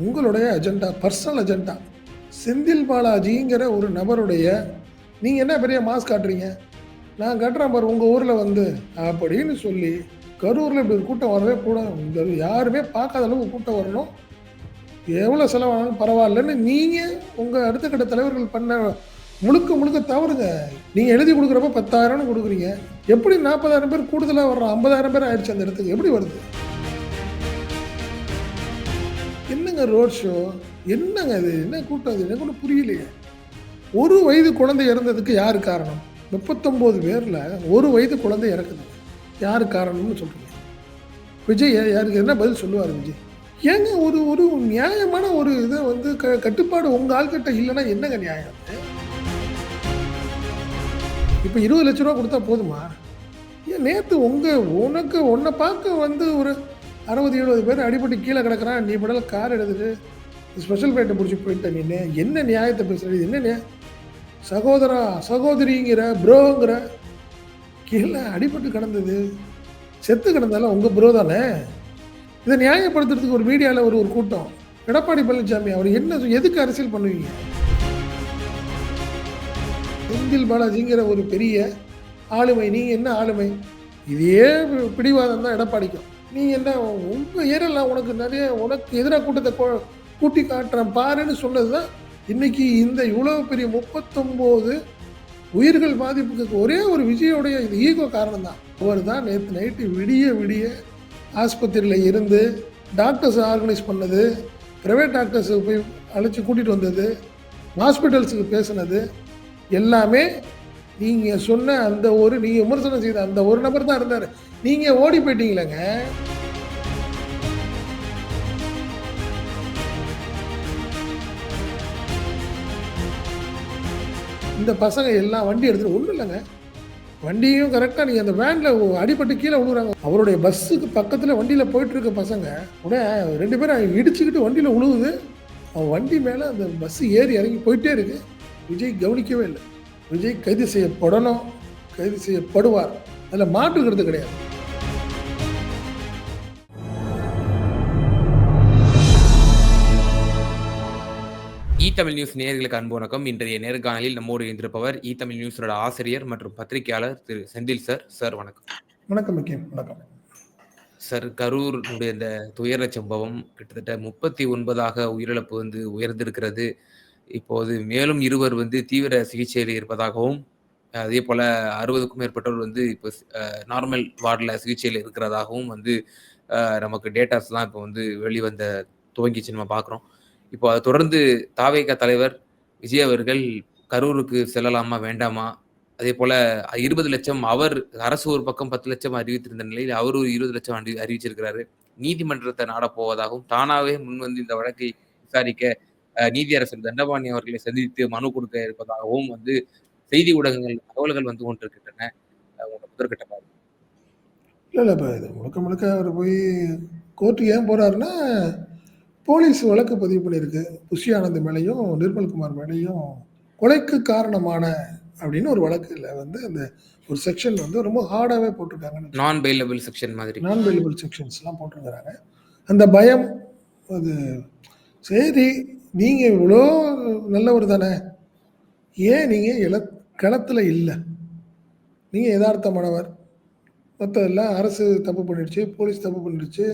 உங்களுடைய agenda personal agenda Senthil பாலாஜிங்கிற ஒரு நபருடைய நீங்கள் என்ன பெரிய மாஸ் காட்டுறீங்க? நான் கட்டுறேன் பாரு உங்கள் ஊரில் வந்து அப்படின்னு சொல்லி கரூரில் இப்படி ஒரு கூட்டம் வரவே கூடாது. யாருமே பார்க்காத அளவுக்கு கூட்டம் வரணும். எவ்வளோ செலவானாலும் பரவாயில்லன்னு நீங்கள் உங்கள் அடுத்த கட்ட தலைவர்கள் பண்ண முழுக்க முழுக்க தவறுங்க. நீங்கள் எழுதி கொடுக்குறப்ப பத்தாயிரம்னு கொடுக்குறீங்க. எப்படி நாற்பதாயிரம் பேர் கூடுதலாக வர்றோம் ஐம்பதாயிரம் பேர் ஆயிடுச்சு அந்த இடத்துக்கு. எப்படி வருது? என்னங்க ரோட் ஷோ என்னங்க அது என்ன கூட்டம் அது எனக்கு ஒன்றும் புரியலையே. ஒரு வயது குழந்தை இறந்ததுக்கு யார் காரணம்? முப்பத்தொம்போது பேரில் ஒரு வயது குழந்தை இறக்குது. யார் காரணம்னு சொல்கிறீங்க விஜய் யாருக்கு என்ன பதில் சொல்லுவார் விஜய்? ஏங்க ஒரு ஒரு நியாயமான ஒரு இதை வந்து க கட்டுப்பாடு உங்கள் ஆள்கிட்ட இல்லைன்னா என்னங்க நியாயம் இப்போ இருபது லட்ச ரூபா கொடுத்தா போதுமா? ஏன் நேற்று உங்கள் உனக்கு உன்னை பார்க்க வந்து ஒரு அறுபது எழுபது பேர் அடிபட்டு கீழே கிடக்குறான். நீ படல கார் எடுத்துட்டு ஸ்பெஷல் ஃப்ளைட்டை பிடிச்சி போயிட்ட நீ என்ன நியாயத்தை பேசுகிறது என்ன நியாயம் சகோதரா சகோதரிங்கிற ப்ரோங்கிற கீழே அடிபட்டு கிடந்தது. செத்து கிடந்தாலும் உங்கள் ப்ரோ தானே? இதை நியாயப்படுத்துறதுக்கு ஒரு மீடியாவில் ஒரு ஒரு கூட்டம். எடப்பாடி பழனிசாமி அவர் என்ன எதுக்கு அரசியல் பண்ணுவீங்க? செந்தில் பாலாஜிங்கிற ஒரு பெரிய ஆளுமை. நீங்கள் என்ன ஆளுமை? இதே பிடிவாதம் தான் எடப்பாடிக்கும். நீ என்ன உங்கள் ஏரியாவில் உனக்கு நிறைய உனக்கு எதிராக கூட்டத்தை கூட்டி காட்டுறேன் பாருன்னு சொன்னது தான் இன்னைக்கு இந்த இவ்வளோ பெரிய முப்பத்தொம்போது உயிர்கள் பாதிப்புக்கு ஒரே ஒரு விஜயோடைய இது ஈகோ காரணம் தான் அவர் தான் நேற்று நைட்டு விடிய விடிய ஆஸ்பத்திரியில் இருந்து டாக்டர்ஸ் ஆர்கனைஸ் பண்ணது ப்ரைவேட் டாக்டர்ஸுக்கு போய் அழைச்சி கூட்டிகிட்டு வந்தது ஹாஸ்பிட்டல்ஸுக்கு பேசுனது எல்லாமே நீங்கள் சொன்ன அந்த ஒரு நீங்கள் விமர்சனம் செய்த அந்த ஒரு நபர் தான் இருந்தார். நீங்கள் ஓடி போயிட்டீங்களேங்க. இந்த பசங்க எல்லாம் வண்டி எடுத்துகிட்டு ஒன்றும் இல்லைங்க. வண்டியும் கரெக்டாக நீங்கள் அந்த வேனில் அடிபட்டு கீழே விழுகுறாங்க அவருடைய பஸ்ஸுக்கு பக்கத்தில் வண்டியில் போயிட்டுருக்க பசங்க உடனே ரெண்டு பேரும் இடிச்சுக்கிட்டு வண்டியில் விழுகுது அவன் வண்டி மேலே அந்த பஸ்ஸு ஏறி இறங்கி போயிட்டே இருக்கு. விஜய் கவனிக்கவே இல்லை. விஜய் கைது செய்யப்படணும் கைது செய்யப்படுவார். அதில் மாற்றுக்கிறது கிடையாது. இ தமிழ் நியூஸ் நேயர்களுக்கு அன்பு வணக்கம். இன்றைய நேர்காணலில் நம்மோடு இருந்திருப்பவர் இ தமிழ் நியூஸோட ஆசிரியர் மற்றும் பத்திரிகையாளர் திரு செந்தில் சார். சார் வணக்கம். வணக்கம் வணக்கம். சார் கரூருடைய இந்த துயர சம்பவம் கிட்டத்தட்ட முப்பத்தி ஒன்பதாக உயிரிழப்பு வந்து உயர்ந்திருக்கிறது. இப்போது மேலும் இருவர் வந்து தீவிர சிகிச்சையில் இருப்பதாகவும் அதே போல அறுபதுக்கும் மேற்பட்டோர் வந்து இப்போ நார்மல் வார்டில் சிகிச்சையில் இருக்கிறதாகவும் வந்து நமக்கு டேட்டாஸ்லாம் இப்போ வந்து வெளிவந்த துவங்கிச்சு நம்ம பார்க்குறோம் இப்போ அதை தொடர்ந்து தாவேக தலைவர் விஜய் அவர்கள் கரூருக்கு செல்லலாமா வேண்டாமா? அதே போல இருபது லட்சம் அவர் அரசு ஒரு பக்கம் பத்து லட்சம் அறிவித்திருந்த நிலையில் அவர் ஒரு இருபது லட்சம் அறிவிச்சிருக்கிறாரு. நீதிமன்றத்தை நாடப்போவதாகவும் தானாவே முன் வந்து இந்த வழக்கை விசாரிக்க நீதியரசர் தண்டபாணி அவர்களை சந்தித்து மனு கொடுக்க இருப்பதாகவும் வந்து செய்தி ஊடகங்கள் தகவல்கள் வந்து கொண்டிருக்கின்றன முதற்கட்ட பார்வை. இல்லை இல்லை இப்போ இது முழுக்க முழுக்க அவர் போய் கோர்ட்டுக்கு ஏன் போகிறாருன்னா போலீஸ் வழக்கு பதிவு பண்ணியிருக்கு. புஷி ஆனந்த் மேலேயும் நிர்மல்குமார் மேலேயும் கொலைக்கு காரணமான அப்படின்னு ஒரு வழக்கில் வந்து அந்த ஒரு செக்ஷன் வந்து ரொம்ப ஹார்டாகவே போட்டிருக்காங்கன்னு நான் பெயிலபிள் செக்ஷன் மாதிரி. நான் வெலிபிள் செக்ஷன்ஸ்லாம் போட்டிருக்கிறாங்க. அந்த பயம் அது சரி நீங்கள் இவ்வளோ நல்லவர் தானே? ஏன் நீங்கள் இல களத்தில் இல்லை? நீங்கள் யதார்த்தமானவர். மற்றதெல்லாம் அரசு தப்பு பண்ணிடுச்சு போலீஸ் தப்பு பண்ணிடுச்சு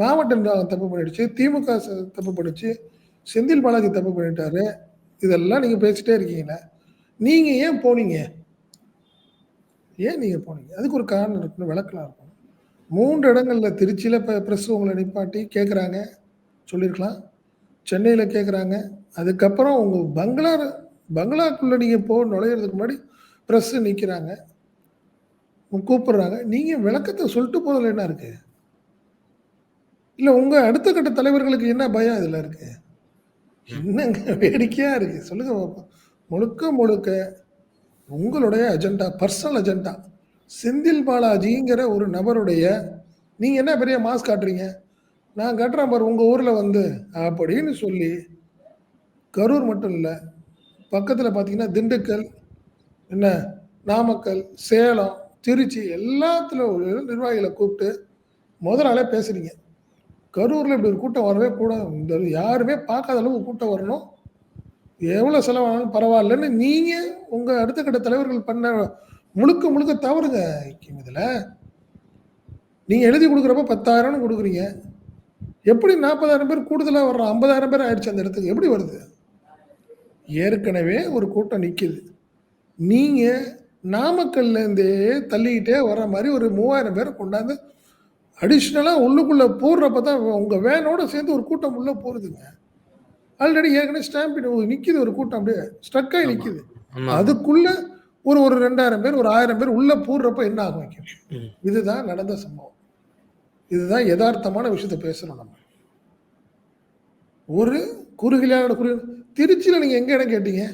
மாவட்ட நிர்வாகம் தப்பு பண்ணிடுச்சு திமுக தப்பு பண்ணிடுச்சு செந்தில் பாலாஜி தப்பு பண்ணிட்டாரு. இதெல்லாம் நீங்கள் பேசிட்டே இருக்கீங்களே நீங்கள் ஏன் போனீங்க? ஏன் நீங்கள் போனீங்க? அதுக்கு ஒரு காரணம் இருக்கணும் விளக்கலாம். இருக்கும் மூன்று இடங்களில் திருச்சியில் இப்போ ப்ரெஸ் உங்களை நிப்பாட்டி கேட்குறாங்க சொல்லியிருக்கலாம் சென்னையில் கேட்குறாங்க அதுக்கப்புறம் உங்கள் பங்களா பங்களாக்குள்ளே நீங்கள் போ நுழையிறதுக்கு முன்னாடி ப்ரெஸ்ஸு நிற்கிறாங்க கூப்பிடுறாங்க. நீங்கள் விளக்கத்தை சொல்லிட்டு போதில் என்ன இருக்குது இல்லை உங்கள் அடுத்த கட்ட தலைவர்களுக்கு என்ன பயம் இதில் இருக்குது என்னங்க வேடிக்கையாக இருக்குது சொல்லுங்கள் பார்ப்போம் முழுக்க முழுக்க உங்களுடைய அஜெண்டா பர்சனல் அஜெண்டா செந்தில் பாலாஜிங்கிற ஒரு நபருடைய நீங்கள் என்ன பெரிய மாஸ் காட்டுறீங்க? நான் கட்டுறேன் பாரு உங்கள் ஊரில் வந்து அப்படின்னு சொல்லி கரூர் மட்டும் இல்லை பக்கத்தில் பார்த்தீங்கன்னா திண்டுக்கல் என்ன நாமக்கல் சேலம் திருச்சி எல்லாத்துல நிர்வாகிகளை கூப்பிட்டு முதல் நாளே பேசுறீங்க. கரூரில் இப்படி ஒரு கூட்டம் வரவே கூட இந்த யாருமே பார்க்காத அளவுக்கு கூட்டம் வரணும். எவ்வளோ செலவானாலும் பரவாயில்லன்னு நீங்கள் உங்கள் அடுத்த கட்ட தலைவர்கள் பண்ண முழுக்க முழுக்க தவறுங்க. இதில் நீங்கள் எழுதி கொடுக்குறப்ப பத்தாயிரம்னு கொடுக்குறீங்க. எப்படி நாற்பதாயிரம் பேர் கூடுதலாக வர்றோம்? ஐம்பதாயிரம் பேர் ஆயிடுச்சு அந்த இடத்துக்கு. எப்படி வருது? ஏற்கனவே ஒரு கூட்டம் நிக்குது. நீங்க நாமக்கல்ல இருந்தே தள்ளிக்கிட்டே வர மாதிரி ஒரு மூவாயிரம் பேரை கொண்டாந்து அடிஷ்னலாக உள்ளுக்குள்ள போடுறப்ப தான் உங்க வேனோட சேர்ந்து ஒரு கூட்டம் உள்ள போகுதுங்க. ஆல்ரெடி ஏற்கனவே ஸ்டாம்ப் நிக்குது ஒரு கூட்டம் அப்படியே ஸ்ட்ரக் ஆகி ஆமா. நிக்குது. ஆமா. அதுக்குள்ள ஒரு ஒரு ரெண்டாயிரம் பேர் ஒரு ஆயிரம் பேர் உள்ள போடுறப்ப என்ன ஆகும். இதுதான் நடந்த சம்பவம். இதுதான் யதார்த்தமான விஷயத்த பேசணும் நம்ம. ஒரு குறுகிலான குறு திருச்சியில் நீங்கள் எங்கே இடம் கேட்டீங்க?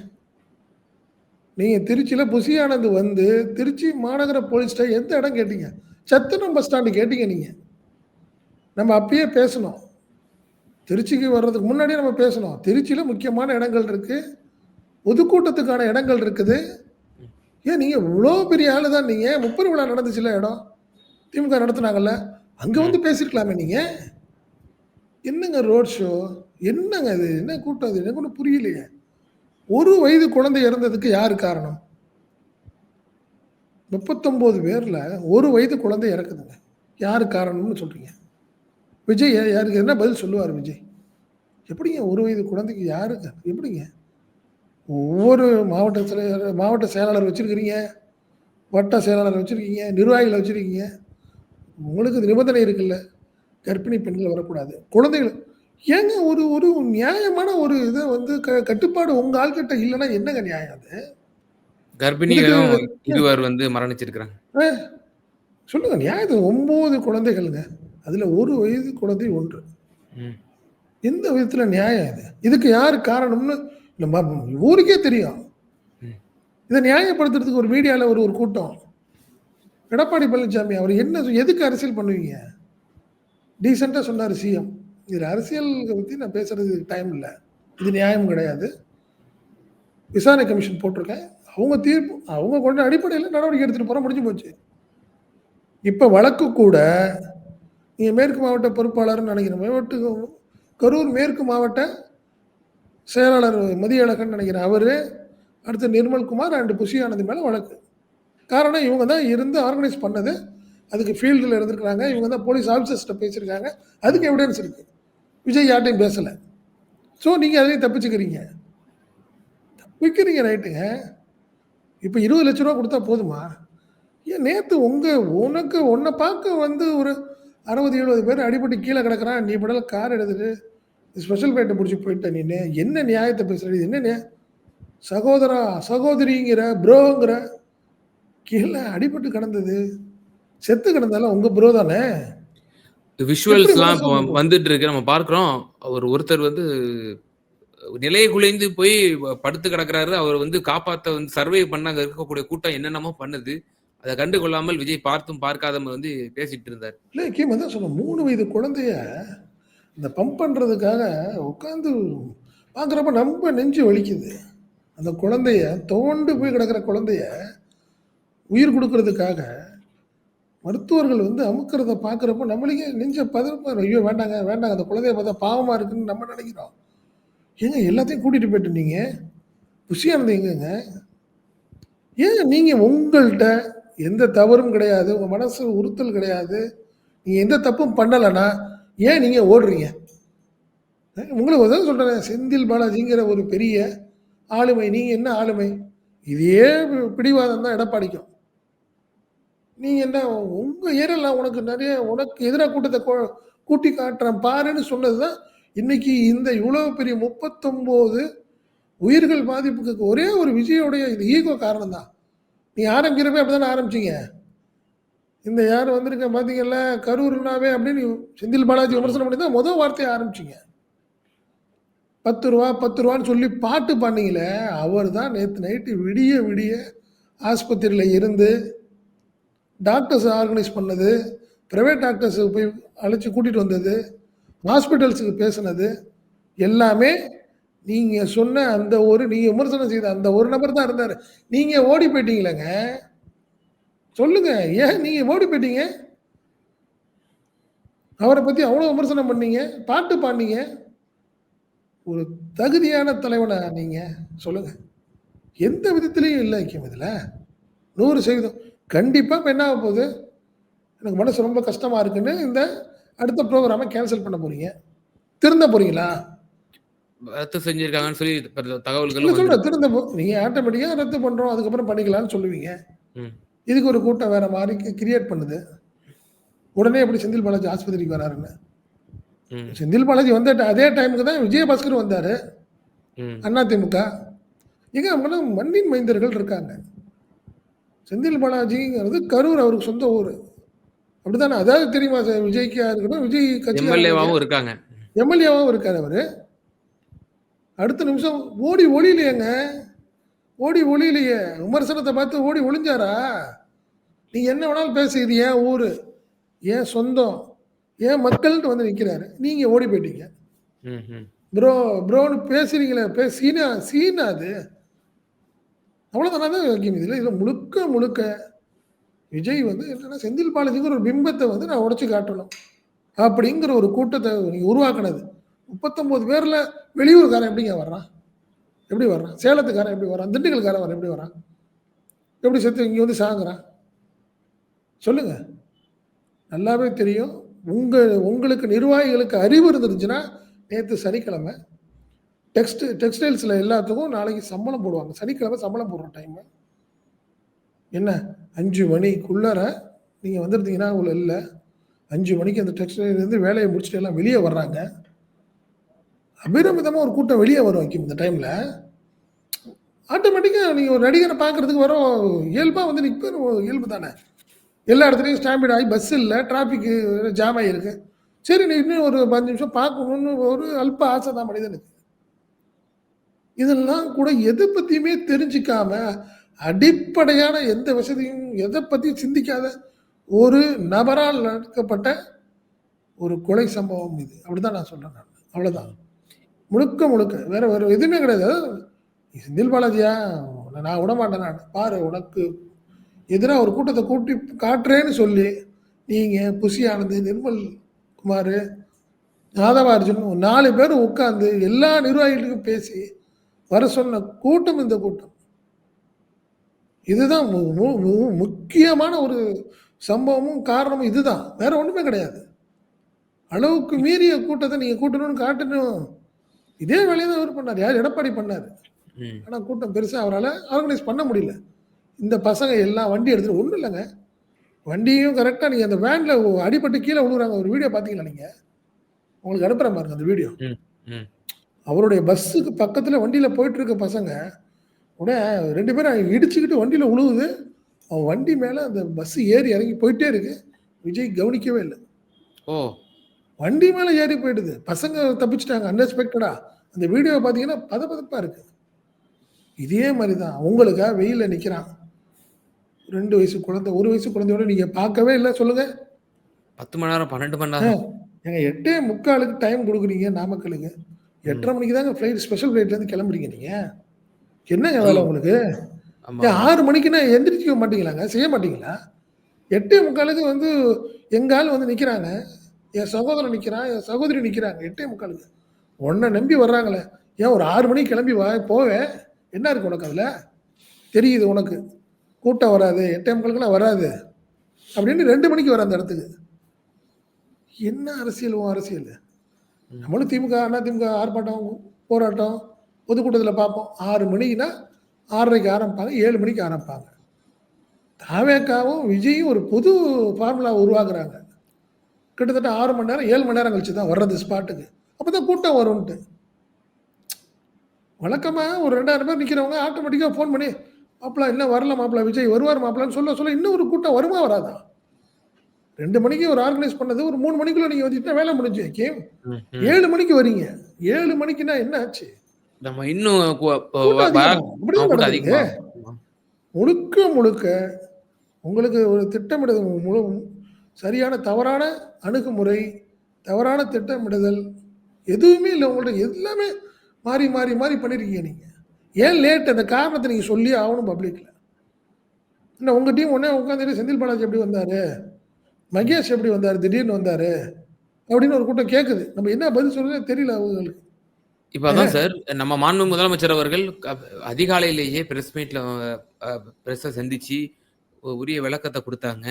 நீங்கள் திருச்சியில் புசியானது வந்து திருச்சி மாநகர போலீஸ் ஸ்டேஷன் எந்த இடம் கேட்டீங்க? சத்துணம் பஸ் ஸ்டாண்டு கேட்டீங்க நீங்கள் நம்ம அப்பயே பேசணும். திருச்சிக்கு வர்றதுக்கு முன்னாடியே நம்ம பேசணும். திருச்சியில் முக்கியமான இடங்கள் இருக்குது பொதுக்கூட்டத்துக்கான இடங்கள் இருக்குது. ஏன் நீங்கள் இவ்வளோ பெரிய ஆள் தான் நீங்கள் முப்பது விழா நடந்துச்சுல இடம். திமுக நடத்துனாங்கல்ல. அங்க வந்து பேசிருக்கலாமே நீங்க? என்னங்க ரோட் ஷோ என்னங்க இது? என்ன கூட்டம் இது எனக்கு ஒன்றும் புரியலையே. ஒரு வயது குழந்தை இறந்ததுக்கு யாரு காரணம்? முப்பத்தொம்போது பேர்ல ஒரு வயது குழந்தை இறக்குதுங்க. யாரு காரணம்னு சொல்றீங்க? விஜய் யாருக்கு என்ன பதில் சொல்லுவார் விஜய்? எப்படிங்க ஒரு வயது குழந்தைக்கு யாருங்க எப்படிங்க? ஒவ்வொரு மாவட்ட செயலாளர் மாவட்ட செயலாளர் வச்சிருக்கிறீங்க. வட்ட செயலாளர் வச்சிருக்கீங்க. நிர்வாகிகள் வச்சிருக்கீங்க. உங்களுக்கு நிபந்தனை இருக்குல்ல? கர்ப்பிணி பெண்கள் வரக்கூடாது. குழந்தைகள் ஏங்க ஒரு ஒரு நியாயமான ஒரு இதை வந்து க கட்டுப்பாடு உங்க ஆள்கிட்ட இல்லைன்னா என்னங்க நியாயம் அது? கர்ப்பிணிகளும் இருவர் வந்து மரணிச்சிருக்கிறாங்க. சொல்லுங்க நியாயத்தை ஒன்பது குழந்தைகளுங்க. அதுல ஒரு வயது குழந்தை ஒன்று. எந்த விதத்துல நியாயம் இது? இதுக்கு யார் காரணம்னு நம்ம ஊருக்கே தெரியும். இதை நியாயப்படுத்துறதுக்கு ஒரு மீடியால ஒரு ஒரு கூட்டம். எடப்பாடி பழனிசாமி அவர் என்ன எதுக்கு அரசியல் பண்ணுவீங்க? டீசெண்டாக சொன்னார் சிஎம் இது அரசியல் பற்றி நான் பேசுறது டைம் இல்லை. இது நியாயம் கிடையாது. விசாரணை கமிஷன் போட்டிருக்கேன். அவங்க தீர்ப்பு அவங்க கொண்ட அடிப்படையில் நடவடிக்கை எடுத்துகிட்டு போகிற முடிஞ்சு போச்சு. இப்போ வழக்கு கூட நீங்கள் மேற்கு மாவட்ட பொறுப்பாளர்னு நினைக்கிறேன். மாவட்ட கரூர் மேற்கு மாவட்ட செயலாளர் மதியழகன் நினைக்கிறேன். அவர் அடுத்து நிர்மல்குமார் அண்டு புஷி மேலே வழக்கு. காரணம் இவங்க தான் இருந்து ஆர்கனைஸ் பண்ணது. அதுக்கு ஃபீல்டில் இருந்திருக்கிறாங்க. இவங்க தான் போலீஸ் ஆஃபீஸர்ஸ்கிட்ட பேசியிருக்காங்க. அதுக்கு எவிடன்ஸ் இருக்குது விஜய் யார்ட்டையும் பேசலை. ஸோ நீங்கள் அதையும் தப்பிச்சுக்கிறீங்க. தப்பிக்கிறீங்க ரைட்டுங்க இப்போ இருபது லட்ச ரூபா கொடுத்தா போதுமா? ஏன் நேற்று உங்கள் உனக்கு உன்னை பார்க்க வந்து ஒரு அறுபது எழுபது பேர் அடிபட்டு கீழே கிடக்கிறான். நீ படல கார் எடுத்துட்டு ஸ்பெஷல் பேட்டை பிடிச்சி போயிட்ட நீ என்ன நியாயத்தை பேசுற? என்ன சகோதரா சகோதரிங்கிற ப்ரோங்கிற கீழே அடிபட்டு கிடந்தது. செத்து கிடந்தாலும் உங்க ப்ரோ தானே? விஷுவல்ஸ்லாம் இப்போ வந்துட்டு இருக்கு நம்ம பார்க்கிறோம். அவர் ஒருத்தர் வந்து நிலையை குலைந்து போய் படுத்து கிடக்குறாரு. அவர் வந்து காப்பாத்த வந்து சர்வே பண்ண அங்க இருக்கக்கூடிய கூட்டம் என்னென்னமோ பண்ணுது. அதை கண்டு கொள்ளாமல் விஜய் பார்த்தும் பார்க்காதம வந்து பேசிட்டு இருந்தார். இல்லை கீம தான் சொன்ன மூணு வயது குழந்தைய இந்த பம்ப் பண்ணுறதுக்காக உட்காந்து பார்க்குறப்ப ரொம்ப நெஞ்சு வலிக்குது. அந்த குழந்தைய தோண்டு போய் கிடக்கிற குழந்தைய உயிர் கொடுக்கறதுக்காக மருத்துவர்கள் வந்து அமுக்கிறத பார்க்குறப்போ நம்மளுக்கே நெஞ்ச பதப்ப ஐயோ வேண்டாங்க வேண்டாங்க. அந்த குழந்தைய பார்த்தா பாவமாக இருக்குன்னு நம்ம நினைக்கிறோம். ஏங்க எல்லாத்தையும் கூட்டிகிட்டு போயிட்டு நீங்கள் புஷியானது எங்கங்க? ஏன் நீங்கள் உங்கள்கிட்ட எந்த தவறும் கிடையாது உங்கள் மனசு உறுத்தல் கிடையாது. நீங்கள் எந்த தப்பும் பண்ணலைன்னா ஏன் நீங்கள் ஓடுறீங்க? உங்களுக்கு தான் சொல்கிறேன் செந்தில் பாலாஜிங்கிற ஒரு பெரிய ஆளுமை. நீங்கள் என்ன ஆளுமை? இதே பிடிவாதம் தான் எடப்பாடிக்கும். நீங்கள் என்ன உங்கள் ஏரியாவில் உனக்கு நிறைய உனக்கு எதிராக கூட்டத்தை கூட்டி காட்டுறேன் பாருன்னு சொன்னது தான் இன்னைக்கு இந்த இவ்வளோ பெரிய முப்பத்தொம்போது உயிர்கள் பாதிப்புக்கு ஒரே ஒரு விஜயோடைய இது ஈகோ காரணம் தான் நீ ஆரம்பிக்கிறப்ப அப்படி தானே ஆரம்பிச்சீங்க? இந்த யார் வந்திருக்க பார்த்தீங்கல்ல கரூர்னாவே அப்படின்னு செந்தில் பாலாஜி விமர்சனம் பண்ணி தான் முதல் வார்த்தையை ஆரம்பிச்சிங்க. பத்து ரூபா பத்து ரூபான்னு சொல்லி பாட்டு பண்ணீங்களே அவர் தான் நேற்று நைட்டு விடிய விடிய ஆஸ்பத்திரியில் இருந்து டாக்டர்ஸ் ஆர்கனைஸ் பண்ணது ப்ரைவேட் டாக்டர்ஸுக்கு போய் அழைச்சி கூட்டிகிட்டு வந்தது ஹாஸ்பிட்டல்ஸுக்கு பேசுனது எல்லாமே நீங்கள் சொன்ன அந்த ஒரு நீங்கள் விமர்சனம் செய்த அந்த ஒரு நபர் தான் இருந்தார். நீங்கள் ஓடி போயிட்டீங்களேங்க. சொல்லுங்கள் ஏன் நீங்கள் ஓடி போயிட்டீங்க? அவரை பற்றி அவ்வளோ விமர்சனம் பண்ணீங்க. பாட்டு பாடினீங்க. ஒரு தகுதியான தலைவனை நீங்கள் சொல்லுங்கள் எந்த விதத்துலேயும் இல்லை ஐக்கியம் இதுல. 100% கண்டிப்பா இப்ப என்ன ஆகப் போகுது? எனக்கு மனசு ரொம்ப கஷ்டமா இருக்குன்னு இந்த அடுத்த புரோகிராம கேன்சல் பண்ண போறீங்க. திருந்த போறீங்களா? ரத்து செஞ்சிருக்காங்கன்னு சொல்லி தகவல்களும் சொல்றேன். திருந்த போ நீங்க ஆட்டோமேட்டிக்கா ரத்து பண்றோம். அதுக்கப்புறம் பண்ணிக்கலாம்னு சொல்லுவீங்க. ம். இதுக்கு ஒரு கூட்டம் வேற கி கிரியேட் பண்ணுது. உடனே எப்படி செந்தில் பாலாஜி ஆஸ்பத்திரிக்கு வராருன்னு. செந்தில் பாலாஜி வந்த அதே டைம்க்கு தான் விஜயபாஸ்கர் வந்தாரு. ம். அதிமுக. ஏங்க அவங்கலாம் மண்ணின் மைந்தர்கள் இருக்காங்க. செந்தில் பாலாஜிங்கிறது கரூர் அவருக்கு சொந்த ஊரு. அப்படித்தானே? அதாவது தெரியுமா ச விஜய்க்கா இருக்கட்டும், விஜய் கட்சிக்காரங்களுக்கு எம்எல்ஏவாவும் இருக்காங்க. எம்எல்ஏவாவும் இருக்காரு அவரு. அடுத்த நிமிஷம் ஓடி ஒளியலையேங்க. ஓடி ஒளியலையே. விமர்சனத்த பார்த்து ஓடி ஒளிஞ்சாரா? நீங்க என்ன வேணாலும் பேசு. இது என் ஊரு. என் சொந்தம். என் மக்கள்ன்ட்டு வந்து நிக்கிறாரு. நீங்க ஓடி போயிட்டீங்க. ப்ரோ ப்ரோன்னு பேசுறீங்களே பே சீனா சீனா அது. அவ்வளோதானா இதுல. இதுல முழுக்க முழுக்க விஜய் வந்து என்னன்னா செந்தில் பாலாஜிங்கிற ஒரு பிம்பத்தை வந்து நான் உடச்சி காட்டணும். அப்படிங்கிற ஒரு கூட்டத்தை நீங்கள் உருவாக்குனது. முப்பத்தொம்போது பேரில் வெளியூர்காரன் எப்படிங்க வர்றான்? எப்படி வர்றான்? சேலத்துக்காரன் எப்படி வர்றான்? திண்டுக்கல்காரன் வரான் எப்படி வர்றான்? எப்படி செத்து இங்கே வந்து சாங்குறான் சொல்லுங்க. நல்லாவே தெரியும். உங்கள் உங்களுக்கு நிர்வாகிகளுக்கு அறிவு இருந்துருந்துச்சுன்னா, நேற்று சனிக்கிழமை டெக்ஸ்ட் டெக்ஸ்டைல்ஸில் எல்லாத்துக்கும் நாளைக்கு சம்பளம் போடுவாங்க. சனிக்கிழமை சம்பளம் போடுற டைமு. என்ன 5 மணிக்குள்ளர நீங்க வந்திருந்தீங்கன்னா இவ்வளோ இல்ல. 5 மணிக்கு அந்த டெக்ஸ்டைலேருந்து வேலையை முடிச்சுட்டு எல்லாம் வெளியே வர்றாங்க. அபிரமிதமாக ஒரு கூட்டம் வெளியே வரும் வைக்கும் இந்த டைமில் ஆட்டோமேட்டிக்காக நீங்கள் ஒரு நடிகரை பார்க்கறதுக்கு வரோம். இயல்பாக வந்து நிப்பது இயல்பு தானே. எல்லா இடத்துலையும் ஸ்டாம்பிட் ஆகி பஸ் இல்லை டிராஃபிக்கு ஜாம் ஆகியிருக்கு. சரி நீ இன்னும் ஒரு பஞ்சு நிமிஷம் பார்க்கணும்னு ஒரு அல்ப ஆசை தான் மனிதனுக்கு. இதெல்லாம் கூட எதை பற்றியுமே தெரிஞ்சுக்காம, அடிப்படையான எந்த வசதியும் எதை பற்றியும் சிந்திக்காத ஒரு நபரால் நடக்கப்பட்ட ஒரு கொலை சம்பவம் இது. அப்படிதான் நான் சொல்றேன் நான் அவ்வளோதான். முழுக்க முழுக்க. வேற வேற எதுவுமே கிடையாது. செந்தில் பாலாஜியா? உன்ன நான் விடமாட்டேன் நான் பாரு உனக்கு எதிராக ஒரு கூட்டத்தை கூட்டி காட்டுறேன்னு சொல்லி, நீங்க புசி ஆனந்த், நிர்மல் குமார் நாதவார்ஜுன் அர்ஜுன் நாலு பேர் உட்கார்ந்து எல்லா நிர்வாகிகளுக்கும் பேசி வர சொன்ன கூட்டம் இந்த கூட்டம். இதுதான் முக்கியமான ஒரு சம்பவமும், காரணமும் இதுதான். வேற ஒண்ணுமே கிடையாது. அளவுக்கு மீறிய கூட்டத்த நீங்க கூட்டணும்னு காட்டணும். இதே வேலைய தான் இவரு பண்ணாரு. யார்? எடப்பாடி பண்ணாரு. ம். ஆனா கூட்டம் பெருசா அவரால ஆர்கனைஸ் பண்ண முடியல. இந்த பசங்க எல்லாம் வண்டி எடுத்துட்டு ஒண்ணும் இல்லங்க. வண்டியும் கரெக்ட்டா நீங்க அந்த வேன்ல அடிபட்டு கீழ விழுகுறாங்க. ஒரு வீடியோ பார்த்தீங்களா நீங்க? உங்களுக்கு அனுப்புறேன் பாருங்க அந்த வீடியோ. அவருடைய பஸ்ஸுக்கு பக்கத்துல வண்டியில போயிட்டு இருக்க பசங்க, உடனே 2 பேரும் இடிச்சுக்கிட்டு வண்டியில விழுகுது. அவன் வண்டி மேல அந்த பஸ் ஏறி இறங்கி போயிட்டே இருக்கு. விஜய் கவனிக்கவே இல்ல. ஓ! வண்டி மேல ஏறி போயிடுது. பசங்க தப்பிச்சுட்டாங்க அன்எக்ஸ்பெக்டடா. அந்த வீடியோ பார்த்தீங்கன்னா பதபதப்பா இருக்கு. இதே மாரி தான். உங்களுக்கா வெயில்ல நிக்கிறான். 2 வயசு குழந்தை, 1 வயசு குழந்தையோட நீங்க பார்க்கவே இல்ல சொல்லுங்க. 10 மணி நேரம், 12 மணி. நேரம். ஏங்க 8:45க்கு டைம் குடுக்குறீங்க நாமக்கலுக்கு. 8:30 மணிக்கு தாங்க ஃப்ளைட் ஸ்பெஷல் ஃப்ளைட்லேருந்து கிளம்புறீங்க நீங்க. என்னங்க வேலை உங்களுக்கு? 6 மணிக்குன்னா எந்திரிக்க மாட்டீங்களாங்க? செய்ய மாட்டீங்களா? 8:45க்கு வந்து எங்க ஆள் வந்து நிக்கிறாங்க. என் சகோதரன் நிக்கிறான். என் சகோதரி நிக்கிறாங்க. 8:45க்கு. உன்ன நம்பி வர்றாங்களே. ஏன் ஒரு 6 மணிக்கு கிளம்பி வா போவேன். என்ன இருக்கு உனக்கு அதுல? தெரியுது உனக்கு. கூட்டம் வராது. 8:45க்குலாம் வராது. அப்படின்னு 2 மணிக்கு வர அந்த இடத்துக்கு. என்ன அரசியல் அரசியலு? நம்மளும் திமுக, அதிமுக ஆர்ப்பாட்டம், போராட்டம், பொதுக்கூட்டத்துல பார்ப்போம். 6 மணிக்குன்னா 6:30க்கு ஆரம்பிப்பாங்க. 7 மணிக்கு ஆரம்பிப்பாங்க. தாவேகாவும், விஜயும் ஒரு புது ஃபார்முலா உருவாக்குறாங்க. கிட்டத்தட்ட 6 மணி நேரம், 7 மணி நேரம் கழிச்சு தான் வர்றது ஸ்பாட்டுக்கு. அப்பதான் கூட்டம் வரும்ன்ட்டு. வழக்கமா ஒரு 2000 பேர் நிக்கிறவங்க ஆட்டோமேட்டிக்கா ஃபோன் பண்ணி, மாப்ள இன்னும் வரல மாப்ள விஜய் வருவார் மாப்ளன்னு சொல்ல சொல்ல இன்னும் ஒரு கூட்டம் வருமா வராதா? 2 மணிக்கு ஒரு ஆர்கனைஸ் பண்ணது ஒரு 3 மணிக்குள்ள நீங்க வந்துட்டா வேலை முடிஞ்சு ஹக்கீம். ம். ம். 7 மணிக்கு வரீங்க. 7 மணிக்குன்னா என்ன ஆச்சு? நம்ம இன்னும். முழுக்க முழுக்க உங்களுக்கு ஒரு திட்டமிடுதல் முழு சரியான தவறான அணுகுமுறை, தவறான திட்டமிடுதல் எதுவுமே இல்ல உங்கள்ட்ட. எல்லாமே மாறி, மாறி, மாறி பண்ணியிருக்கீங்க நீங்க. ஏன் லேட்? அந்த காரணத்த நீங்க சொல்லியே ஆகணும் பப்ளிக்ல. என்ன உங்க டீம் உடனே உட்காந்துட்டு செந்தில் பாலாஜி எப்படி வந்தாரு? மகேஷ் எப்படி வந்தாரு? திடீர்னு வந்தாரு. அப்படின்னு ஒரு கூட்டம் கேட்குது நம்ம என்ன பதில் சொல்றதே தெரியல அவங்களுக்கு இப்ப அதான் சார் நம்ம மாண்பு முதலமைச்சர் அவர்கள் அதிகாலையிலேயே பிரஸ் மீட்ல பிரஸை சந்திச்சு உரிய விளக்கத்தை கொடுத்தாங்க.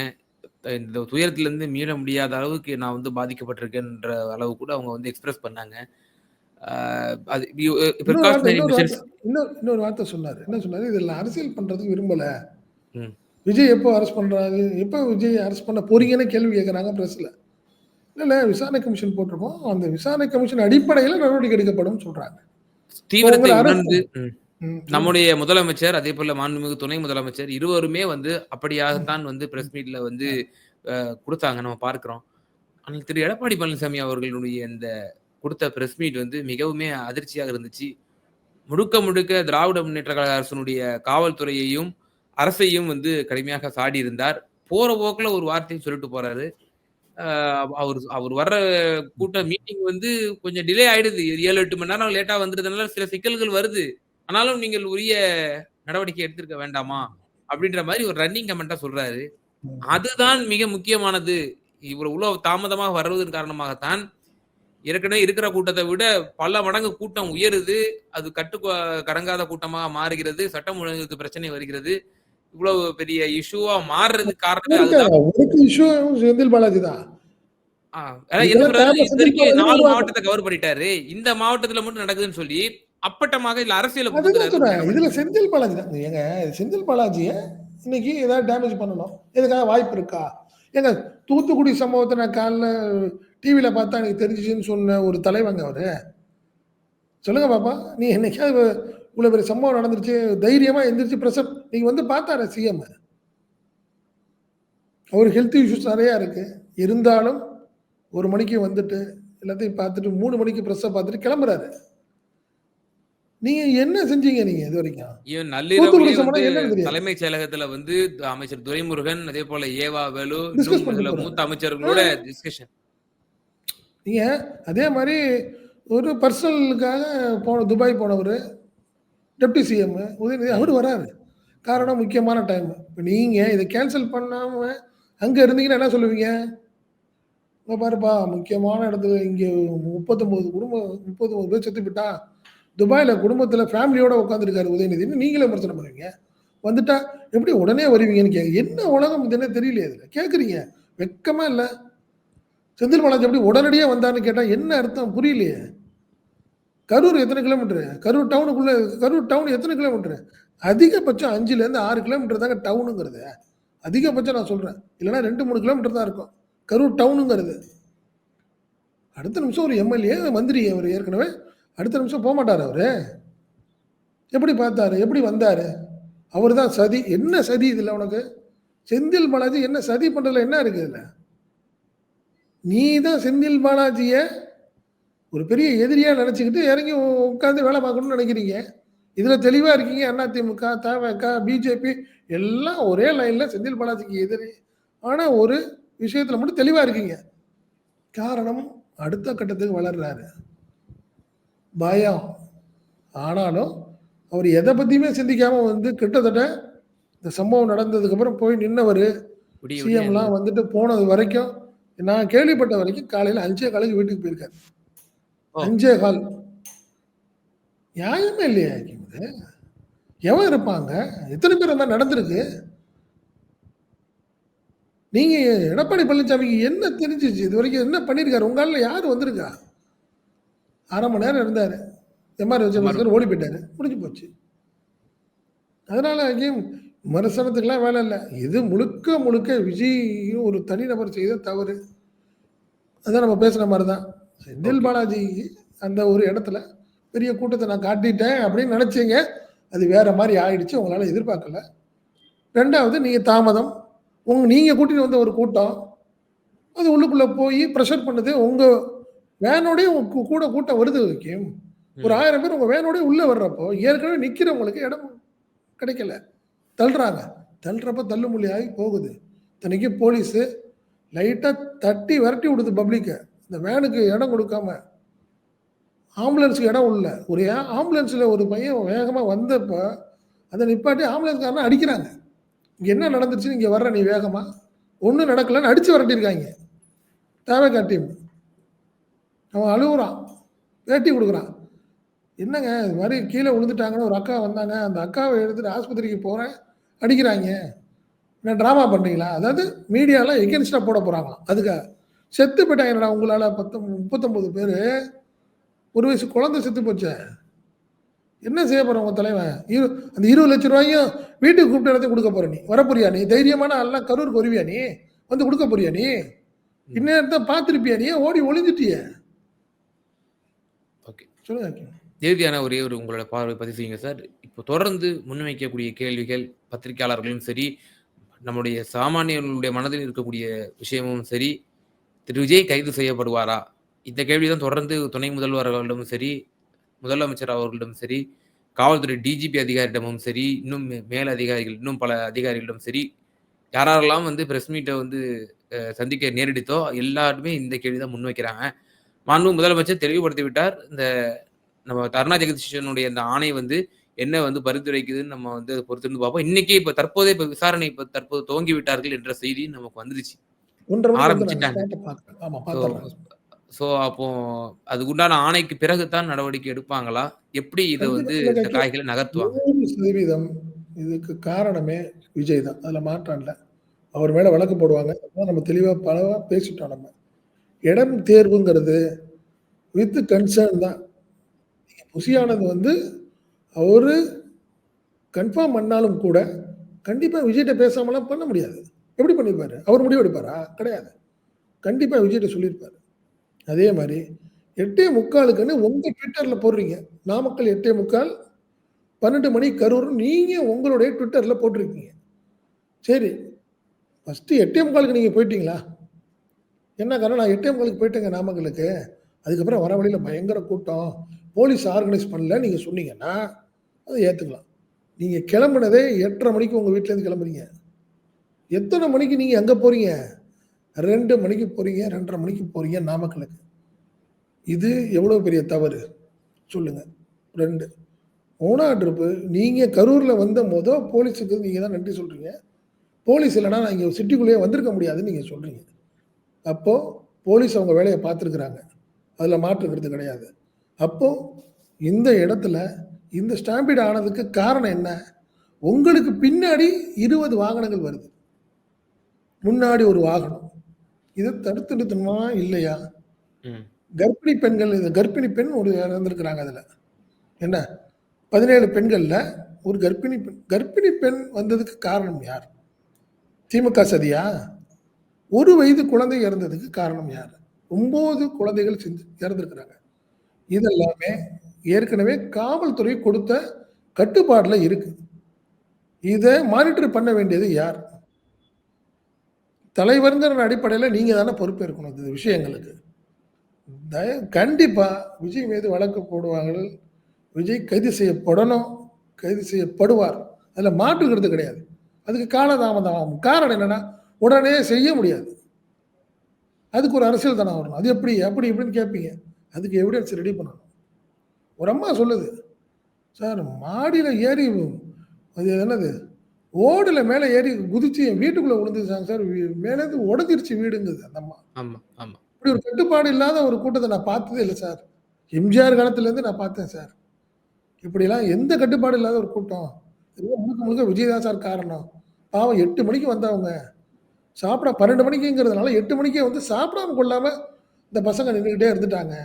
இந்த துயரத்திலிருந்து மீள முடியாத அளவுக்கு நான் வந்து பாதிக்கப்பட்டிருக்கேன்ற அளவு கூட அவங்க வந்து எக்ஸ்பிரஸ் பண்ணாங்க. அது இன்னொரு இன்னொரு வார்த்தை சொன்னாரு. என்ன சொன்னாரு? இதில் அரசியல் பண்றதுக்கு விரும்பல. விஜய் எப்போ அரெஸ்ட் பண்றாரு? எப்போ விஜய் அரெஸ்ட் பண்ண போறீங்கன்னு கேள்வி கேட்குறாங்க பிரஸ்ல இல்ல இல்ல விசாரணை கமிஷன் போட்டிருக்கோம். அந்த விசாரணை கமிஷன் அடிப்படையில் நடவடிக்கை எடுக்கப்படும் சொல்றாங்க. தீவிரத்தை உணர்ந்து. நம்முடைய முதலமைச்சர் அதே போல மாண்புமிகு துணை முதலமைச்சர் இருவருமே வந்து அப்படியாகத்தான் வந்து பிரஸ் மீட்ல வந்து கொடுத்தாங்க. நம்ம பார்க்கிறோம். ஆனால் திரு. எடப்பாடி பழனிசாமி அவர்களுடைய இந்த கொடுத்த பிரஸ் மீட் வந்து மிகவுமே அதிர்ச்சியாக இருந்துச்சு. முழுக்க முழுக்க திராவிட முன்னேற்ற கழக அரசனுடைய காவல்துறையையும் அரசையும் வந்து கடுமையாக சாடி இருந்தார் போற போக்குல ஒரு வார்த்தையும் சொல்லிட்டு போறாரு. அவர் அவர் வர்ற கூட்ட மீட்டிங் வந்து கொஞ்சம் டிலே ஆயிடுது. ஏழு எட்டு மணி நேரம் லேட்டா வந்துருதுனால சில சிக்கல்கள் வருது. ஆனாலும் நீங்கள் உரிய நடவடிக்கை எடுத்திருக்க வேண்டாமா? அப்படின்ற மாதிரி ஒரு ரன்னிங் கமெண்டா சொல்றாரு. அதுதான் மிக முக்கியமானது. இவ்வளவு உள்ள தாமதமாக வர்றதன் காரணமாகத்தான் ஏற்கனவே இருக்கிற கூட்டத்தை விட பல மடங்கு கூட்டம் உயருது. அது கட்டு கடங்காத கூட்டமாக மாறுகிறது. சட்டம் ஒழுங்கு பிரச்சனை வருகிறது. இவ்வளவு பெரிய இஷ்யூவா மாறுறதுக்கு காரணமே அதுதான். இஷ்யூ செந்தில் பாலாஜி தான். நாலு மாவட்டத்தை கவர் பண்ணிட்டாரு. இந்த மாவட்டத்துல மட்டும் நடக்குதுன்னு சொல்லி அப்பட்டமாக இதுல அரசியல. இதுல செந்தில் பாலாஜி தான். ஏங்க செந்தில் பாலாஜியை இன்னைக்கு ஏதாவது டேமேஜ் பண்ணணும். எதுக்காக வாய்ப்பு இருக்கா? ஏங்க தூத்துக்குடி சம்பவத்தை நான் காலைல டிவியில் பார்த்தா எனக்கு தெரிஞ்சிச்சுன்னு சொன்ன ஒரு தலைவங்க அவரு. சொல்லுங்க பாப்பா நீ என்னைக்காவது இவ்வளோ பெரிய சம்பவம் நடந்துருச்சு. தைரியமா எந்திரிச்சு பிரசப் நீங்க வந்து பார்த்தாரு சிஎம் அவர் ஹெல்த் இஷ்யூஸ் நிறையா இருக்கு. இருந்தாலும் ஒரு மணிக்கு வந்துட்டு எல்லாத்தையும் பார்த்துட்டு மூணு மணிக்கு ப்ரெஸ்ஸை பார்த்துட்டு கிளம்புறாரு. நீங்க என்ன செஞ்சீங்க நீங்க இது வரைக்கும்? இவன் தெரியாது. தலைமைச் செயலகத்துல வந்து அமைச்சர் துரைமுருகன் அதே போல ஏவா வேலு. மூத்த அமைச்சர்களோட டிஸ்கஷன் நீங்க அதே மாதிரி ஒரு பர்சனலுக்காக போன துபாய் போனவர் டெப்டி சிஎம் உதயநிதி அவர் வராரு. காரணம் முக்கியமான டைம் இப்போ நீங்க இதை கேன்சல் பண்ணாம அங்க இருந்தீங்கன்னா என்ன சொல்லுவீங்க? இங்க பாருப்பா முக்கியமான இடத்துல இங்க முப்பத்தொன்பது குடும்பம் முப்பத்தொன்பது பேர் செத்து போயிட்டா துபாயில குடும்பத்துல ஃபேமிலியோட உட்காந்துருக்காரு உதயநிதினு நீங்களே விமர்சனம் பண்ணுவீங்க வந்துட்டா எப்படி உடனே வருவீங்கன்னு கேட்க என்ன உலகம் இதுன்னு தெரியலையே இதுல. கேட்குறீங்க வெக்கமா இல்லை. செந்தில் பாலாஜி எப்படி உடனடியே வந்தான்னு கேட்டா என்ன அர்த்தம்? புரியலையே. கரூர் எத்தனை கிலோமீட்டரு? கரூர் டவுனுக்குள்ளே கரூர் டவுன் எத்தனை கிலோமீட்டரு? அதிகபட்சம் அஞ்சுலேருந்து ஆறு கிலோமீட்டர் தாங்க டவுனுங்கிறது. அதிகபட்சம் நான் சொல்கிறேன் இல்லைன்னா ரெண்டு மூணு கிலோமீட்டர் தான் இருக்கும். கரூர் டவுனுங்கிறது. அடுத்த நிமிஷம் ஒரு எம்எல்ஏ மந்திரி அவர் ஏற்கனவே அடுத்த நிமிஷம் போக மாட்டார் அவர். எப்படி பார்த்தாரு? எப்படி வந்தார்? அவர் தான் சதி. என்ன சதி இதில் உனக்கு? செந்தில் பாலாஜி என்ன சதி பண்ணுறதுல என்ன இருக்குது இதில்? நீ தான் செந்தில் பாலாஜியை ஒரு பெரிய எதிரியா நினைச்சுக்கிட்டு இறங்கி உட்காந்து வேலை பார்க்கணும்னு நினைக்கிறீங்க. இதுல தெளிவா இருக்கீங்க. அதிமுக தவக பிஜேபி எல்லாம் ஒரே லைன்ல செந்தில் பாலாஜிக்கு எதிரி. ஆனா ஒரு விஷயத்துல மட்டும் தெளிவா இருக்கீங்க. காரணம் அடுத்த கட்டத்துக்கு வளர்றாரு. பயம். ஆனாலும் அவர் எதை பத்தியுமே சிந்திக்காம வந்து கிட்டத்தட்ட இந்த சம்பவம் நடந்ததுக்கு அப்புறம் போய் நின்னவர். சிஎம்லாம் வந்துட்டு போனது வரைக்கும் நான் கேள்விப்பட்ட வரைக்கும் காலையில அஞ்சே காலைக்கு வீட்டுக்கு போயிருக்காரு. அஞ்சே கால் நியாயமே இல்லையா இது? எவன் இருப்பாங்க? எத்தனை பேர் அந்த நடந்திருக்கு? நீங்க எடப்பாடி பழனிசாமிக்கு என்ன தெரிஞ்சிச்சு? இது வரைக்கும் என்ன பண்ணியிருக்காரு உங்களால யார் வந்திருக்கா? அரை மணி நேரம் இருந்தார். எம்ஆர் விஜயபாஸ்கர் ஓடி போயிட்டாரு. முடிஞ்சு போச்சு. அதனால அங்கேயும் விமர்சனத்துக்கெல்லாம் வேலை இல்லை. இது முழுக்க முழுக்க விஜய் ஒரு தனிநபர் செய்த தவறு. அதான் நம்ம பேசுன மாதிரி தான் செந்தில் பாலாஜி அந்த ஒரு இடத்துல பெரிய கூட்டத்தை நான் காட்டிட்டேன் அப்படின்னு நினைச்சீங்க அது வேற மாதிரி ஆயிடுச்சு உங்களால எதிர்பார்க்கல. ரெண்டாவது நீங்க தாமதம். உங்க நீங்க கூட்டிட்டு வந்த ஒரு கூட்டம் அது உள்ளுக்குள்ள போய் ப்ரெஷர் பண்ணுது உங்க வேனோடய உங்க கூட கூட்டம் வருது வைக்கும். ஒரு ஆயிரம் பேர் உங்க வேனோடய உள்ள வர்றப்போ ஏற்கனவே நிக்கிறவங்களுக்கு இடம் கிடைக்கல. தள்ளுறாங்க. தள்ளுறப்ப தள்ளுமுள்ளி ஆகி போகுது. தனிக்கு போலீஸு லைட்டாக தட்டி விரட்டி விடுது பப்ளிக்கை இந்த வேனுக்கு இடம் கொடுக்காம ஆம்புலன்ஸுக்கு இடம் உள்ள ஒரு ஆம்புலன்ஸில் ஒரு பையன் வேகமாக வந்தப்போ அதை நிப்பாட்டி ஆம்புலன்ஸ்காரனா அடிக்கிறாங்க. இங்கே என்ன நடந்துச்சுன்னு இங்கே வர்ற நீ வேகமாக ஒன்றும் நடக்கலைன்னு அடித்து விரட்டியிருக்காங்க. தேவை டீம் அவன் அழுகுறான். வேட்டி கொடுக்குறான். என்னங்க இது மாதிரி கீழே விழுந்துட்டாங்கன்னு ஒரு அக்கா வந்தாங்க. அந்த அக்காவை எடுத்துட்டு ஆஸ்பத்திரிக்கு போகிறேன் அடிக்கிறாங்க. என்ன ட்ராமா பண்ணுறீங்களா அதாவது மீடியாவில் எகென்ஸ்டாக போட போகிறாங்களாம் அதுக்காக. செத்து போயிட்டாங்கடா உங்களால் பத்து முப்பத்தொம்பது பேர். ஒரு வயசு குழந்தை செத்து போச்சே. என்ன செய்ய போற உங்க தலைவன்? இரு அந்த இருபது லட்ச ரூபாயும் வீட்டுக்கு கூப்பிட்டு இடத்த கொடுக்க போற நீ. வரப்போறியா நீ? தைரியமான ஆள்லாம் கரூருக்கு வருவியா நீ? வந்து கொடுக்க போறியா நீ? இந்நேரத்தை பார்த்துருப்பியா நீ? ஓடி ஒளிஞ்சிட்டிய. ஓகே. சொல்லுங்க இறுதியான ஒரே ஒரு உங்களோட பார்வை பதிவு செய்யுங்க சார். இப்போ தொடர்ந்து முன்வைக்கக்கூடிய கேள்விகள் பத்திரிகையாளர்களும் சரி நம்முடைய சாமானியர்களுடைய மனதில் இருக்கக்கூடிய விஷயமும் சரி திரு விஜய் கைது செய்யப்படுவாரா? இந்த கேள்விதான் தொடர்ந்து துணை முதல்வர் அவர்களிடமும் சரி முதலமைச்சர் அவர்களிடமும் சரி காவல்துறை டிஜிபி அதிகாரியிடமும் சரி இன்னும் மே- மேல் அதிகாரிகள் இன்னும் பல அதிகாரிகளிடம் சரி யாரெல்லாம் வந்து பிரஸ் மீட்டை வந்து சந்திக்க நேரிடித்தோ எல்லாருமே இந்த கேள்வி தான் முன்வைக்கிறாங்க. மாண்பு முதலமைச்சர் தெளிவுபடுத்தி விட்டார் இந்த நம்ம தருணா ஜெகதீஷனுடைய இந்த ஆணை வந்து என்ன வந்து பரிந்துரைக்குதுன்னு நம்ம வந்து பொறுத்திருந்து பார்ப்போம். இன்னைக்கு இப்போ தற்போதைய இப்போ விசாரணை இப்போ தற்போது துவங்கி விட்டார்கள் என்ற செய்தி நமக்கு வந்துருச்சு. ஆரம்பிச்சிட்டாங்க. ஸோ அப்போ அதுக்கு உண்டான ஆணைக்கு பிறகுதான் நடவடிக்கை எடுப்பாங்களா? எப்படி இதை வந்து இந்த காய்களை நகர்த்துவாங்க? சதவீதம் இதுக்கு காரணமே விஜய் தான். அதுல மாற்றம் இல்லை. அவர் மேல வழக்கு போடுவாங்க. நம்ம தெளிவா பலவா பேசிட்டோம் நம்ம. இடம் தேர்வுங்கிறது வித் கன்சர்ன் தான். புசியானது வந்து அவரு கன்ஃபார்ம் பண்ணாலும் கூட கண்டிப்பா விஜய்கிட்ட பேசாமலாம் பண்ண முடியாது. எப்படி பண்ணிருப்பாரு? அவர் முடிவு எடுப்பாரா? கிடையாது. கண்டிப்பாக விஜய்கிட்ட சொல்லியிருப்பார். அதே மாதிரி எட்டே முக்காலுக்குன்னு உங்கள் ட்விட்டரில் போடுறீங்க. நாமக்கல் எட்டே முக்கால் பன்னெண்டு மணி கரூர் நீங்கள் உங்களுடைய ட்விட்டரில் போட்டிருக்கீங்க. சரி ஃபஸ்ட்டு எட்டே முக்காலுக்கு நீங்கள் போயிட்டீங்களா? என்ன காரணம்? நான் எட்டே முக்காலுக்கு போயிட்டேங்க நாமக்கலுக்கு. அதுக்கப்புறம் வர வழியில் பயங்கர கூட்டம். போலீஸ் ஆர்கனைஸ் பண்ணல நீங்கள் சொன்னீங்கன்னா அதை ஏற்றுக்கலாம் நீங்கள் கிளம்புனதே எட்டரை மணிக்கு உங்கள் வீட்டிலேருந்து கிளம்புறீங்க. எத்தனை மணிக்கு நீங்க எங்க போறீங்க? ரெண்டு மணிக்கு போறீங்க ரெண்டரை மணிக்கு போறீங்க நாமக்கலுக்கு. இது எவ்வளவு பெரிய தவறு? சொல்லுங்க. ரெண்டு. மூணாவது ட்ரிப்பு நீங்க கரூர்ல வந்த போதோ போலீஸுக்கு நீங்க தான் நன்றி சொல்றீங்க. போலீஸ் இல்லைன்னா நான் இங்க சிட்டிக்குள்ளேயே வந்திருக்க முடியாதுன்னு நீங்க சொல்றீங்க. அப்போ போலீஸ் அவங்க வேலையை பார்த்துருக்குறாங்க. அதில் மாற்றுக்கிறது கிடையாது. அப்போ இந்த இடத்துல இந்த ஸ்டாம்பீட் ஆனதுக்கு காரணம் என்ன? உங்களுக்கு பின்னாடி இருபது வாகனங்கள் வருது. முன்னாடி ஒரு வாகனம். இதை தடுத்து நிறுத்தணுமா இல்லையா. கர்ப்பிணி பெண்கள் இந்த கர்ப்பிணி பெண் ஒரு இறந்துருக்குறாங்க அதுல. என்ன? பதினேழு பெண்கள்ல ஒரு கர்ப்பிணி பெண் கர்ப்பிணி பெண் வந்ததுக்கு காரணம் யார்? திமுக சதியா? ஒரு வயது குழந்தை இறந்ததுக்கு காரணம் யார்? ஒன்பது குழந்தைகள் செஞ்சு இறந்துருக்குறாங்க. இதெல்லாமே ஏற்கனவே காவல்துறை கொடுத்த கட்டுப்பாடுல இருக்கு. இதை மானிட்டர் பண்ண வேண்டியது யார்? தலைவருங்கிற அடிப்படையில் நீங்கள் தானே பொறுப்பேற்கணும் இந்த விஷயங்களுக்கு. தய- கண்டிப்பாக விஜய் மீது வழக்கு போடுவார்கள். விஜய் கைது செய்யப்படணும். கைது செய்யப்படுவார். அதில் மாற்றுக்கிறது கிடையாது. அதுக்கு காலதாமதம் ஆகும் காரணம் என்னென்னா உடனே செய்ய முடியாது. அதுக்கு ஒரு அரசியல் தனம் வரணும். அது எப்படி அப்படி இப்படின்னு கேட்பீங்க. அதுக்கு எவிடன்ஸ் ரெடி பண்ணணும். ஒரு அம்மா சொல்லுது சார் மாடியில் ஏறி அது என்னது? ஓடுல மேலே ஏறி குதிச்சு என் வீட்டுக்குள்ளே விழுந்துச்சாங்க சார். மேலேருந்து உடஞ்சிருச்சு வீடுங்குது அந்த அம்மா. ஆமா ஆமா. இப்படி ஒரு கட்டுப்பாடு இல்லாத ஒரு கூட்டத்தை நான் பார்த்ததே இல்லை சார். எம்ஜிஆர் காலத்துலேருந்து நான் பார்த்தேன் சார். இப்படிலாம் எந்த கட்டுப்பாடு இல்லாத ஒரு கூட்டம். முழுக்க முழுக்க விஜய் தான் சார் காரணம். பாவம் எட்டு மணிக்கு வந்தவங்க. சாப்பிட பன்னெண்டு மணிக்குங்கிறதுனால எட்டு மணிக்கே வந்து சாப்பிடாம கொள்ளாம இந்த பசங்க நின்றுக்கிட்டே இருந்துட்டாங்க.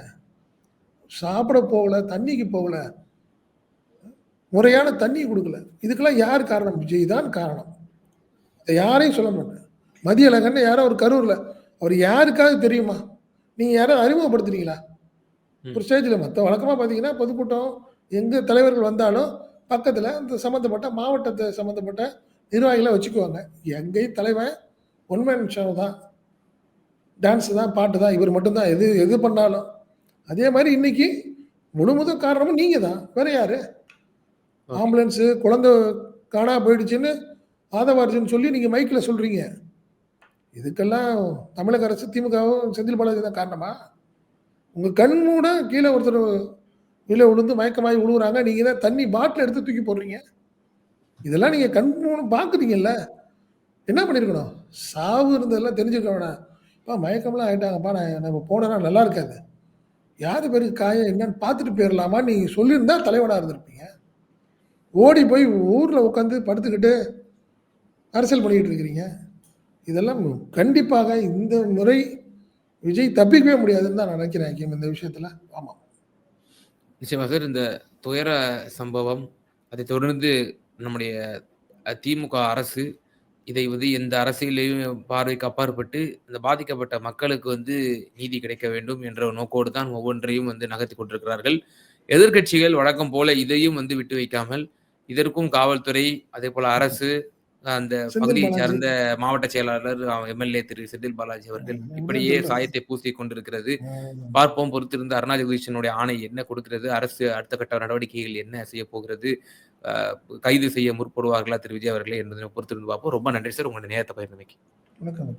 சாப்பிட போகல தண்ணிக்கு போகல. முறையான தண்ணி கொடுக்கல. இதுக்கெல்லாம் யார் காரணம்? விஜய் தான் காரணம். இதை யாரையும் சொல்ல மாட்டேன். மதிய அழகன்னு யாரோ ஒரு கரூர்ல அவர் யாருக்காவது தெரியுமா? நீங்க யாரோ அறிமுகப்படுத்துறீங்களா. ஒரு ஸ்டேஜில் மற்ற வழக்கமாக பார்த்தீங்கன்னா பொதுக்கூட்டம் எங்க தலைவர்கள் வந்தாலும் பக்கத்தில் இந்த சம்மந்தப்பட்ட மாவட்டத்தை சம்மந்தப்பட்ட நிர்வாகிகளை வச்சுக்குவாங்க. எங்கேயும் தலைவன் ஒன்மேன் ஷோ தான். டான்ஸ் தான் பாட்டு தான் இவர் மட்டும்தான். எது எது பண்ணாலும். அதே மாதிரி இன்னைக்கு முழுமுத காரணமும் நீங்க தான் வேற யாரு. ஆம்புலன்ஸு குழந்தை காணா போயிடுச்சுன்னு ஆதவார்ஜுன்னு சொல்லி நீங்கள் மைக்கில் சொல்கிறீங்க இதுக்கெல்லாம் தமிழக அரசு திமுகவும் செந்தில் பாலாஜி தான் காரணமா? உங்கள் கண் மூட கீழே ஒருத்தர் கீழே விழுந்து மயக்கமாகி விழுவுறாங்க நீங்கள் தான் தண்ணி பாட்டில் எடுத்து தூக்கி போடுறீங்க. இதெல்லாம் நீங்கள் கண் மூணு பார்க்குறீங்கல்ல என்ன பண்ணியிருக்கணும் சாவு இருந்ததெல்லாம் தெரிஞ்சுக்க வேணாம் பா மயக்கம்லாம் ஆகிட்டாங்கப்பா நான் நம்ம போனேன்னா நல்லா இருக்காது. யார் பேருக்கு காயம் என்னன்னு பார்த்துட்டு போயிடலாமா நீங்கள் சொல்லியிருந்தா தலைவனாக இருந்திருப்பீங்க. ஓடி போய் ஊரில் உட்காந்து படுத்துக்கிட்டு அரசியல் பண்ணிக்கிட்டு இருக்கிறீங்க. இதெல்லாம் கண்டிப்பாக இந்த முறை விஜய் தப்பிக்கவே முடியாதுன்னு தான் நான் நினைக்கிறேன் ஹக்கீம் இந்த விஷயத்துல. ஆமாம் நிச்சயமாக சார் இந்த துயர சம்பவம் அதை தொடர்ந்து நம்முடைய திமுக அரசு இதை வந்து எந்த அரசியலையும் பார்வைக்கு அப்பாற்பட்டு இந்த பாதிக்கப்பட்ட மக்களுக்கு வந்து நீதி கிடைக்க வேண்டும் என்ற நோக்கோடு தான் ஒவ்வொன்றையும் வந்து நகர்த்தி கொண்டிருக்கிறார்கள். எதிர்க்கட்சிகள் வழக்கம் போல இதையும் வந்து விட்டு வைக்காமல் இதற்கும் காவல்துறை அதே போல அரசு அந்த பகுதியை. சார்ந்த மாவட்ட செயலாளர் எம்எல்ஏ திரு செந்தில் பாலாஜி அவர்கள் இப்படியே. சாயத்தை பூசி கொண்டிருக்கிறது. பார்ப்போம் பொறுத்திருந்து அருணா ஜெகதீஷனுடைய ஆணை என்ன கொடுக்கிறது அரசு அடுத்த கட்ட நடவடிக்கைகள் என்ன செய்ய போகிறது கைது செய்ய முற்படுவார்களா திரு விஜய் அவர்களே என்பதை பொறுத்திருந்து பார்ப்போம் ரொம்ப நன்றி சார் உங்களுடைய நேரத்தை ஹக்கீம் வணக்கம்